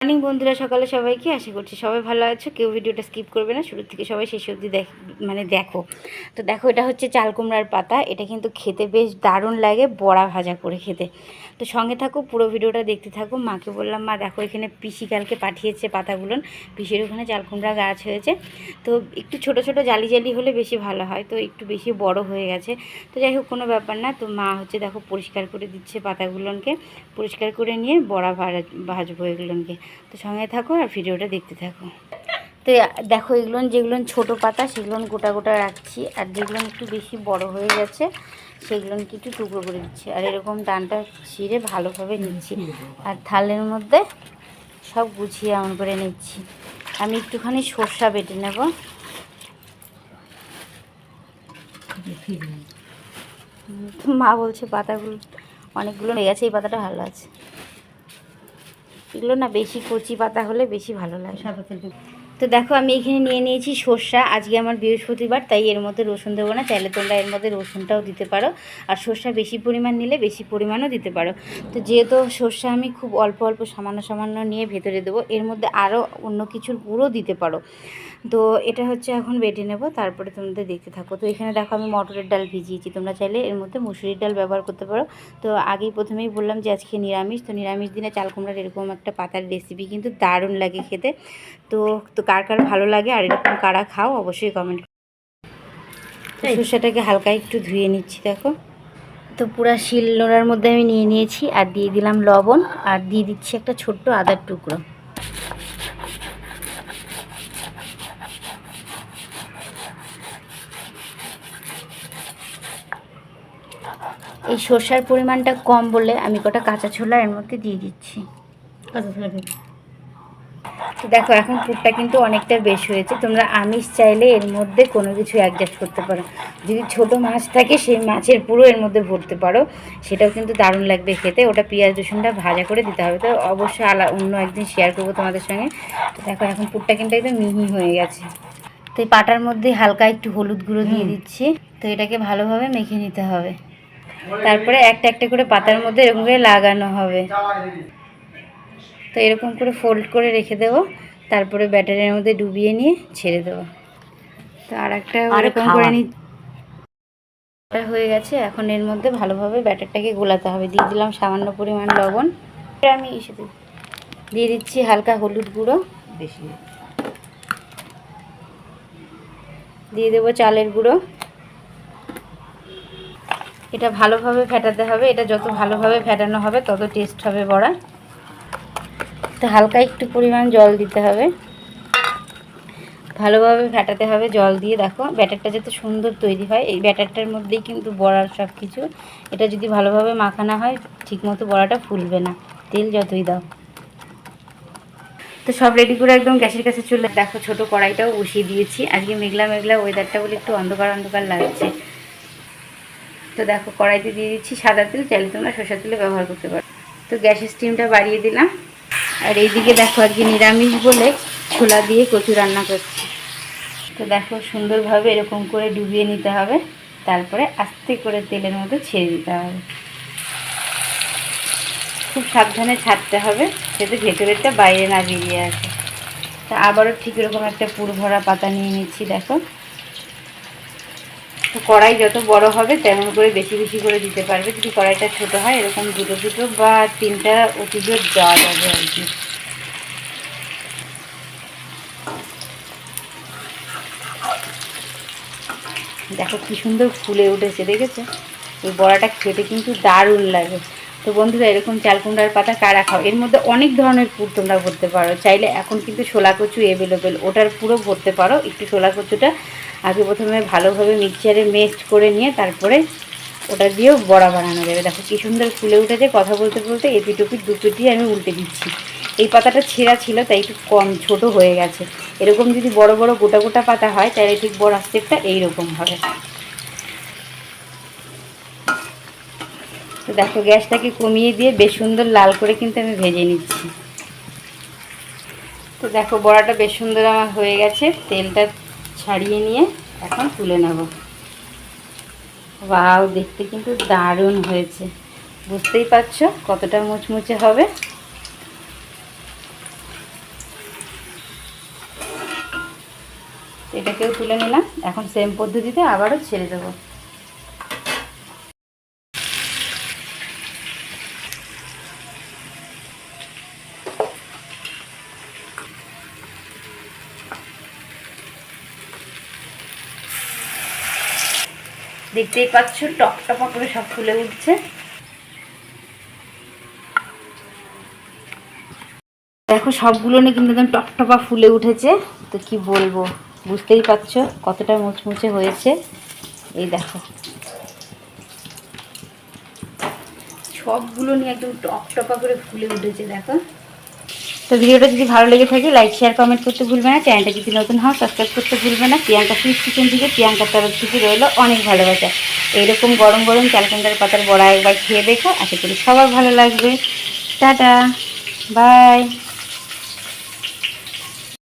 Morning বন্ধুরা, সকালে সবাইকে। আশা করছি সবাই ভালো আছো। কেউ ভিডিওটা স্কিপ করবে না। শুরু থেকে সবাই শেষ অবধি দেখ মানে দেখো। তো দেখো, এটা হচ্ছে চাল কুমড়ার পাতা। এটা কিন্তু খেতে বেশ দারুণ লাগে বড়া ভাজা করে খেতে। তো সঙ্গে থাকো, পুরো ভিডিওটা দেখতে থাকো। মাকে বললাম, মা, দেখো, এখানে পিসি কালকে পাঠিয়েছে পাতাগুলো। পিসির ওখানে চাল কুমড়া গাছ হয়েছে। তো একটু ছোট ছোট, জালি জালি হলে বেশি ভালো হয়। তো একটু বেশি বড় হয়ে গেছে। তো যাই হোক, কোনো ব্যাপার না। তো মা হচ্ছে, দেখো, পরিষ্কার করে দিচ্ছে পাতাগুলোকে। পরিষ্কার করে নিয়ে বড়া ভাজা ভাজবো এগুলোকে। তো সঙ্গে থাকো আর ভিডিওটা দেখতে থাকো। তো দেখো এগুলো যেগুলো ছোট পাতা সেগুলো গোটা গোটা রাখছি। আর যেগুলো একটু বেশি বড় হয়ে গেছে সেগুলো একটু টুকরো করে দিচ্ছি। আর এরকম ডানটা ছিঁড়ে ভালোভাবে নিচ্ছি। আর থালের মধ্যে সব গুছিয়ে এমন করে নিচ্ছি। আমি একটুখানি সর্ষা বেটে নেব। মা বলছে পাতাগুলো অনেকগুলো হয়ে গেছে, এই পাতাটা ভালো আছে এগুলো না বেশি কচি পাতা হলে বেশি ভালো লাগে। তো দেখো আমি এখানে নিয়ে নিয়েছি সর্ষা আজকে আমার বৃহস্পতিবার তাই এর মধ্যে রসুন দেবো না চাইলে তোমরা এর মধ্যে রসুনটাও দিতে পারো। আর সর্ষা বেশি পরিমাণ নিলে বেশি পরিমাণও দিতে পারো। তো যেহেতু সর্ষা আমি খুব অল্প অল্প সামান্য সামান্য নিয়ে ভেতরে দেবো এর মধ্যে আরও অন্য কিছুর গুঁড়ো দিতে পারো। তো এটা হচ্ছে এখন বেটে নেব তারপরে তোমাদের দেখতে থাকো। তো এখানে দেখো আমি মটরের ডাল ভিজিয়েছি তোমরা চাইলে এর মধ্যে মুসুরির ডাল ব্যবহার করতে পারো। তো আগেই প্রথমেই বললাম যে আজকে নিরামিষ তো নিরামিষ দিনে চাল কুমড়ার এরকম একটা পাতার রেসিপি কিন্তু দারুণ লাগে খেতে। তো তো কার কার ভালো লাগে আর এরকম কারা খাও অবশ্যই কমেন্ট সর্ষেটাকে হালকা একটু ধুয়ে নিচ্ছি দেখো। তো পুরা শিল নোড়ার মধ্যে আমি নিয়ে নিয়েছি আর দিয়ে দিলাম লবণ আর দিয়ে দিচ্ছি একটা ছোট্ট আদার টুকরো। এই সর্ষার পরিমাণটা কম বলে আমি কটা কাঁচা ছোলা এর মধ্যে দিয়ে দিচ্ছি। কাঁচা ছোলা তো দেখো এখন পুরটা কিন্তু অনেকটা বেশ হয়েছে। তোমরা আমিষ চাইলে এর মধ্যে কোনো কিছু অ্যাডজাস্ট করতে পারো। যদি ছোট মাছ থাকে সেই মাছের পুরো এর মধ্যে ভরতে পারো। সেটাও কিন্তু দারুণ লাগবে খেতে। ওটা পেঁয়াজ রসুনটা ভাজা করে দিতে হবে। তো অবশ্যই আলা অন্য একদিন শেয়ার করব তোমাদের সঙ্গে। তো দেখো এখন পুরটা কিন্তু একদম মিহি হয়ে গেছে। তো এই পাটার মধ্যে হালকা একটু হলুদ গুঁড়ো দিয়ে দিচ্ছি। তো এটাকে ভালোভাবে মেখে নিতে হবে। তারপরে একটা একটা করে পাতার মধ্যে এরকম করে লাগানো হবে। তো এরকম করে ফোল্ড করে রেখে দেব তারপরে ব্যাটারের মধ্যে ডুবিয়ে নিয়ে ছেড়ে দেবো। তো আর একটা এরকম করে নি হয়ে গেছে এখন এর মধ্যে ভালোভাবে ব্যাটারটাকে গোলাতে হবে। দিয়ে দিলাম সামান্য পরিমাণ লবণ। আমি দিয়ে দিচ্ছি হালকা হলুদ গুঁড়ো। বেশি। দিয়ে দেবো চালের গুঁড়ো। এটা ভালোভাবে ফেটাতে হবে। এটা যত ভালোভাবে ফেটানো হবে, তত টেস্ট হবে বড়া। তো হালকা একটু পরিমাণ জল দিতে হবে। ভালোভাবে ফেটাতে হবে জল দিয়ে। দেখো, ব্যাটারটা যাতে সুন্দর তৈরি হয়, এই ব্যাটারটার মধ্যেই কিন্তু বড়ার সব কিছু এটা যদি ভালোভাবে মাখানো হয়, ঠিকমতো বড়াটা ফুলবে না। তেল যতই দাও। তো সব রেডি করে একদম গ্যাসের কাছে চলে দেখো, ছোট কড়াইটাও বসিয়ে দিয়েছি। আজকে মেঘলা মেঘলা ওয়েদারটা বলে একটু অন্ধকার অন্ধকার লাগছে। তো দেখো, কড়াইতে দিয়ে দিচ্ছি সাদা তেল, চাইলে তোমরা সরষের তেলে ব্যবহার করতে পারো। তো গ্যাসের স্টিমটা বাড়িয়ে দিলাম। আর এইদিকে দেখো আজকে নিরামিষ বলে ছোলা দিয়ে কচু রান্না করছি। তো দেখো, সুন্দরভাবে এরকম করে ডুবিয়ে নিতে হবে। তারপরে আস্তে করে তেলের মধ্যে ছেড়ে দিতে হবে। খুব সাবধানে ছাড়তে হবে, যাতে ভেতরেরটা বাইরে না বেরিয়ে আসে। তা আবারও ঠিক এরকম একটা পুর ভরা পাতা নিয়ে নিচ্ছি, দেখো। তো কড়াই যত বড় হবে, তেমন করে বেশি বেশি করে দিতে পারবে। যদি কড়াইটা ছোট হয়, এরকম দুটো দুটো বা তিনটা অতিজোর দেওয়া যাবে আর কি। দেখো কি সুন্দর ফুলে উঠেছে, দেখেছ? এই বড়াটা খেতে কিন্তু দারুণ লাগে। তো বন্ধুরা, এরকম চাল কুমড়ার পাতা কারা খাও? এর মধ্যে অনেক ধরনের পুর তোমরা ভরতে পারো। চাইলে এখন কিন্তু ছোলা কচু অ্যাভেলেবেল ওটার পুরো ভরতে পারো। একটু ছোলা কচুটা আগে প্রথমে ভালোভাবে মিক্সচারে মেস্ট করে নিয়ে তারপরে ওটা দিয়েও বড়া বানানো যাবে। দেখো কি সুন্দর ফুলে উঠেছে কথা বলতে বলতে। এপিট ওপিট দু পিটি আমি উল্টে দিচ্ছি। এই পাতাটা ছেঁড়া ছিল, তাই একটু কম, ছোট হয়ে গেছে। এরকম যদি বড় বড় গোটা গোটা পাতা হয়, তাহলে ঠিক বড় স্টেপটা এইরকম হবে। তো দেখো, গ্যাসটাকে কমিয়ে দিয়ে বেশ সুন্দর লাল করে কিন্তু আমি ভেজে নিচ্ছি। তো দেখো, বড়াটা বেশ সুন্দর আমার হয়ে গেছে। তেলটা ছাড়িয়ে নিয়ে এখন তুলে নেব। বাউ দেখতে কিন্তু দারুণ হয়েছে। বুঝতেই পারছ কতটা মুচমুচে হবে? এটাকেও তুলে নিলাম। এখন সেম পদ্ধতিতে আবারও ছেড়ে দেবো। দেখতেই পাচ্ছ টপ টপা করে সব ফুলে উঠছে। দেখো, সবগুলো নিয়ে কিন্তু একদম টপটপা ফুলে উঠেছে। তো কি বলব, বুঝতেই পারছ কতটা মুচমুচে হয়েছে। এই দেখো। সবগুলো নিয়ে একদম টপটপা করে ফুলে উঠেছে, দেখো। তো ভিডিওটা যদি ভালো লেগে থাকে লাইক শেয়ার কমেন্ট করতে ভুলবে না। চ্যানেলটা যদি নতুন হয় সাবস্ক্রাইব করতে ভুলবে না। প্রিয়াঙ্কা ফিজ কিচেন থেকে প্রিয়াঙ্কার তরফ থেকে রইল অনেক ভালোবাসা। এইরকম গরম গরম চালকান্ডার পাতার বড়া একবার খেয়ে দেখো। আশা করি সবার ভালো লাগবে। Tata bye